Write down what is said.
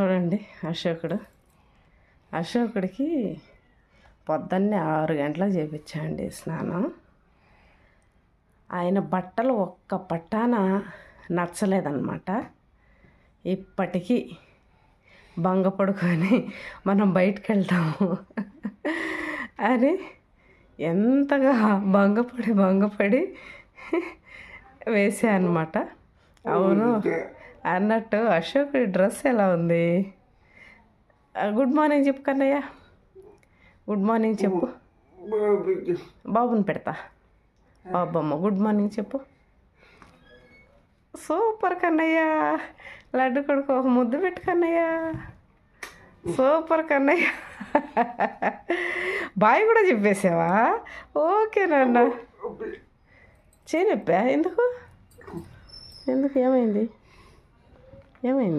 చూడండి అశోకుడు. అశోకుడికి పొద్దున్నే ఆరు గంటలకు చేపించండి స్నానం. ఆయన బట్టలు ఒక్క పట్టాన నచ్చలేదన్నమాట. ఇప్పటికీ బంగ పడుకొని మనం బయటకు వెళ్తాము అని ఎంతగా భంగపడి భంగపడి వేసా అనమాట అవును అన్నట్టు అశోక్ డ్రెస్ ఎలా ఉంది? గుడ్ మార్నింగ్ చెప్పు కన్నయ్య. గుడ్ మార్నింగ్ చెప్పు. బాబుని పెడతా. బాబమ్మ గుడ్ మార్నింగ్ చెప్పు. సూపర్ కన్నయ్య. లడ్డు కొడుకు ఒక ముద్దు పెట్టు కన్నయ్య. సూపర్ కన్నయ్య. బాయ్ కూడా చెప్పేసావా? ఓకే నాన్న. చేయనప్పా ఎందుకు? ఎందుకు? ఏమైంది? ఏమైంది